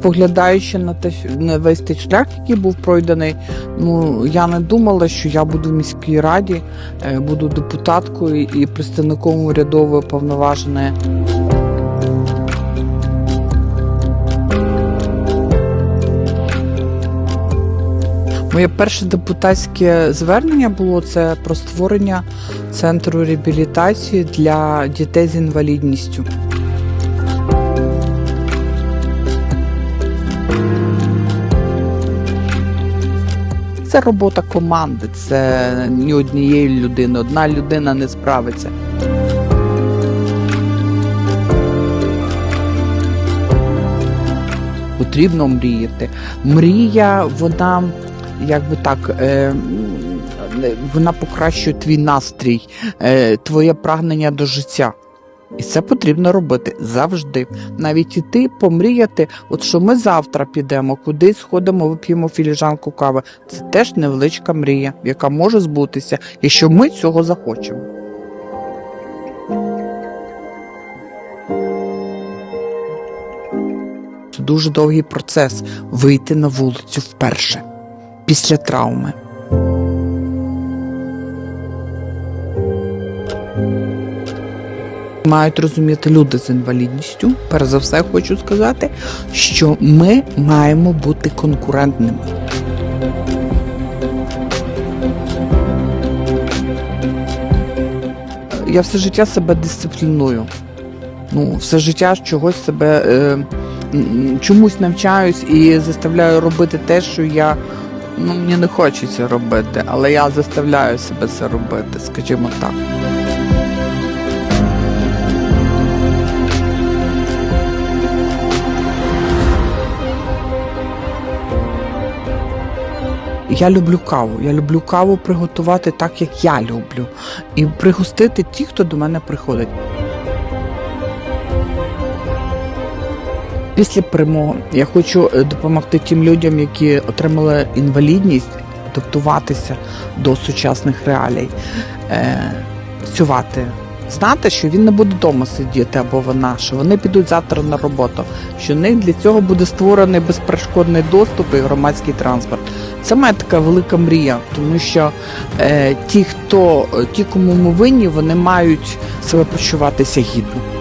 споглядаючи на те, на весь той шлях, який був пройдений, ну я не думала, що я буду в міській раді, е, буду депутаткою і представником урядової повноваженої. Моє перше депутатське звернення було це про створення центру реабілітації для дітей з інвалідністю. Це робота команди, це ні однієї людини. Одна людина не справиться. Потрібно мріяти. Мрія, вона якби так. Е, вона покращує твій настрій, е, твоє прагнення до життя. І це потрібно робити завжди. Навіть іти помріяти, от що ми завтра підемо, кудись сходимо, вип'ємо філіжанку кави. Це теж невеличка мрія, яка може збутися, якщо ми цього захочемо. Це дуже довгий процес вийти на вулицю вперше після травми. Мають розуміти люди з інвалідністю. Перш за все, хочу сказати, що ми маємо бути конкурентними. Я все життя себе дисципліную. Ну, все життя чогось себе е, чомусь навчаюсь і заставляю робити те, що я ну, мені не хочеться робити, але я заставляю себе це робити, скажімо так. Я люблю каву. Я люблю каву приготувати так, як я люблю, і пригостити ті, хто до мене приходить. Після перемоги я хочу е, допомогти тим людям, які отримали інвалідність, адаптуватися до сучасних реалій, е, працювати. Знати, що він не буде вдома сидіти або вона, що вони підуть завтра на роботу, що них для цього буде створений безперешкодний доступ і громадський транспорт. Це моя така велика мрія, тому що е, ті, хто ті, кому ми винні, вони мають себе почуватися гідно.